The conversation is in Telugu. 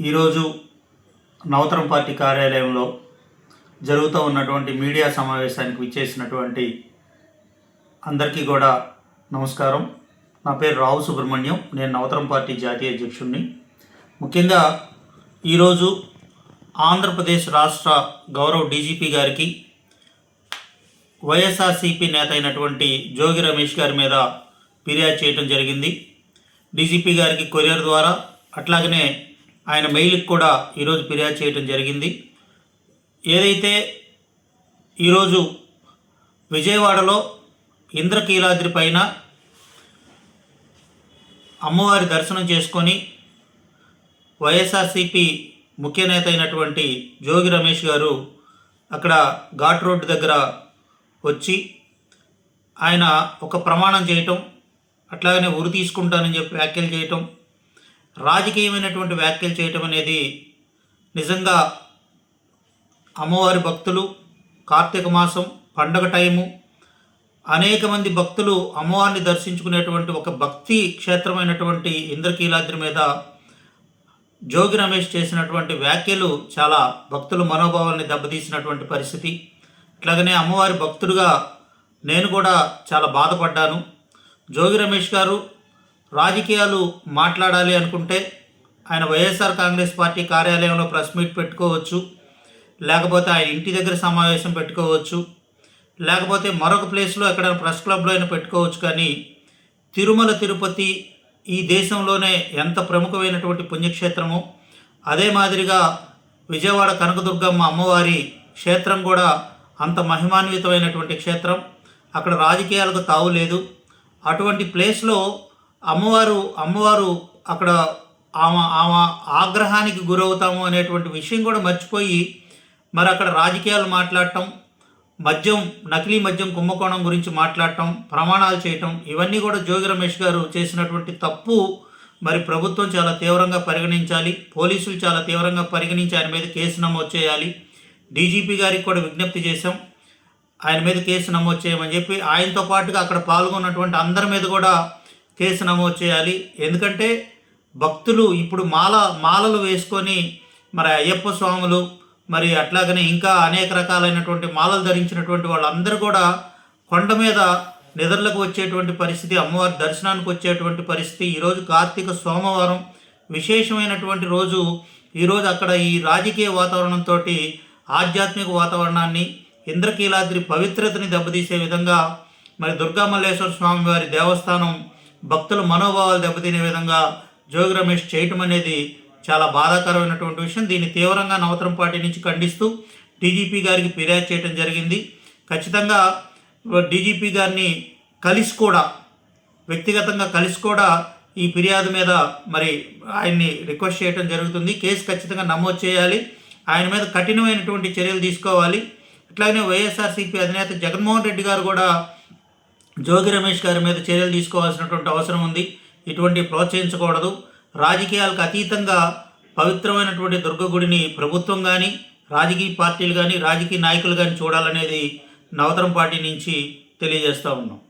ఈరోజు నవతరం పార్టీ కార్యాలయంలో జరుగుతూ ఉన్నటువంటి మీడియా సమావేశానికి విచ్చేసినటువంటి అందరికీ కూడా నమస్కారం. నా పేరు రావు సుబ్రహ్మణ్యం. నేను నవతరం పార్టీ జాతీయ అధ్యక్షుడిని ముఖ్యంగా ఈరోజు ఆంధ్రప్రదేశ్ రాష్ట్ర గౌరవ డీజీపీ గారికి వైఎస్ఆర్సీపీ నేత అయినటువంటి జోగి రమేష్ గారి మీద ఫిర్యాదు చేయడం జరిగింది. డీజీపీ గారికి కొరియర్ ద్వారా అట్లాగనే ఆయన మెయిల్కి కూడా ఈరోజు ఫిర్యాదు చేయడం జరిగింది. ఏదైతే ఈరోజు విజయవాడలో ఇంద్రకీలాద్రి పైన అమ్మవారి దర్శనం చేసుకొని వైఎస్ఆర్సీపీ ముఖ్య నేత అయినటువంటి జోగి రమేష్ గారు అక్కడ ఘాట్ రోడ్డు దగ్గర వచ్చి ఆయన ఒక ప్రమాణం చేయటం అట్లాగనే ఉరి తీసుకుంటానని చెప్పి వ్యాఖ్యలు చేయటం రాజకీయమైనటువంటి వ్యాఖ్యలు చేయటం అనేది నిజంగా అమ్మవారి భక్తులు కార్తీక మాసం పండగ టైము అనేక మంది భక్తులు అమ్మవారిని దర్శించుకునేటువంటి ఒక భక్తి క్షేత్రమైనటువంటి ఇంద్రకీలాద్రి మీద జోగి రమేష్ చేసినటువంటి వ్యాఖ్యలు చాలా భక్తుల మనోభావాల్ని దెబ్బతీసినటువంటి పరిస్థితి. అట్లాగనే అమ్మవారి భక్తుడిగా నేను కూడా చాలా బాధపడ్డాను. జోగి రమేష్ గారు రాజకీయాలు మాట్లాడాలి అనుకుంటే ఆయన వైఎస్ఆర్ కాంగ్రెస్ పార్టీ కార్యాలయంలో ప్రెస్ మీట్ పెట్టుకోవచ్చు లేకపోతే ఆయన ఇంటి దగ్గర సమావేశం పెట్టుకోవచ్చు లేకపోతే మరొక ప్లేస్లో ఎక్కడైనా ప్రెస్ క్లబ్లో అయినా పెట్టుకోవచ్చు. కానీ తిరుమల తిరుపతి ఈ దేశంలోనే ఎంత ప్రముఖమైనటువంటి పుణ్యక్షేత్రమో అదే మాదిరిగా విజయవాడ కనకదుర్గమ్మ అమ్మవారి క్షేత్రం కూడా అంత మహిమాన్వితమైనటువంటి క్షేత్రం. అక్కడ రాజకీయాలకు తావు లేదు. అటువంటి ప్లేస్లో అమ్మవారు అమ్మవారు అక్కడ ఆమె ఆమె ఆగ్రహానికి గురవుతాము అనేటువంటి విషయం కూడా మర్చిపోయి మరి అక్కడ రాజకీయాలు మాట్లాడటం మద్యం నకిలీ మద్యం కుంభకోణం గురించి మాట్లాడటం ప్రమాణాలు చేయటం ఇవన్నీ కూడా జోగి రమేష్ గారు చేసినటువంటి తప్పు మరి ప్రభుత్వం చాలా తీవ్రంగా పరిగణించాలి పోలీసులు చాలా తీవ్రంగా పరిగణించి ఆయన మీద కేసు నమోదు చేయాలి. డీజీపీ గారికి కూడా విజ్ఞప్తి చేశాం ఆయన మీద కేసు నమోదు చేయమని చెప్పి ఆయనతో పాటుగా అక్కడ పాల్గొన్నటువంటి అందరి మీద కూడా కేసు నమోదు చేయాలి. ఎందుకంటే భక్తులు ఇప్పుడు మాల మాలలు వేసుకొని మరి అయ్యప్ప స్వాములు మరి అట్లాగనే ఇంకా అనేక రకాలైనటువంటి మాలలు ధరించినటువంటి వాళ్ళందరూ కూడా కొండ మీద నిద్రలకు వచ్చేటువంటి పరిస్థితి అమ్మవారి దర్శనానికి వచ్చేటువంటి పరిస్థితి ఈరోజు కార్తీక సోమవారం విశేషమైనటువంటి రోజు. ఈరోజు అక్కడ ఈ రాజకీయ వాతావరణంతో ఆధ్యాత్మిక వాతావరణాన్ని ఇంద్రకీలాద్రి పవిత్రతని దెబ్బతీసే విధంగా మరి దుర్గామల్లేశ్వర స్వామి వారి దేవస్థానం భక్తుల మనోభావాలు దెబ్బతినే విధంగా జోగి రమేష్ చేయటం అనేది చాలా బాధాకరమైనటువంటి విషయం. దీన్ని తీవ్రంగా నవతరం పార్టీ నుంచి ఖండిస్తూ డీజీపీ గారికి ఫిర్యాదు చేయడం జరిగింది. ఖచ్చితంగా డీజీపీ గారిని కలిసి కూడా వ్యక్తిగతంగా కలిసి కూడా ఈ ఫిర్యాదు మీద మరి ఆయన్ని రిక్వెస్ట్ చేయడం జరుగుతుంది. కేసు ఖచ్చితంగా నమోదు చేయాలి. ఆయన మీద కఠినమైనటువంటి చర్యలు తీసుకోవాలి. అట్లాగే వైఎస్ఆర్సీపీ అధినేత జగన్మోహన్ రెడ్డి గారు కూడా జోగి రమేష్ గారి మీద చర్యలు తీసుకోవాల్సినటువంటి అవసరం ఉంది. ఇటువంటి ప్రోత్సహించకూడదు. రాజకీయాలకు అతీతంగా పవిత్రమైనటువంటి దుర్గ గుడిని ప్రభుత్వం కానీ రాజకీయ పార్టీలు కానీ రాజకీయ నాయకులు కానీ చూడాలనేది నవతరం పార్టీ నుంచి తెలియజేస్తూ ఉన్నాం.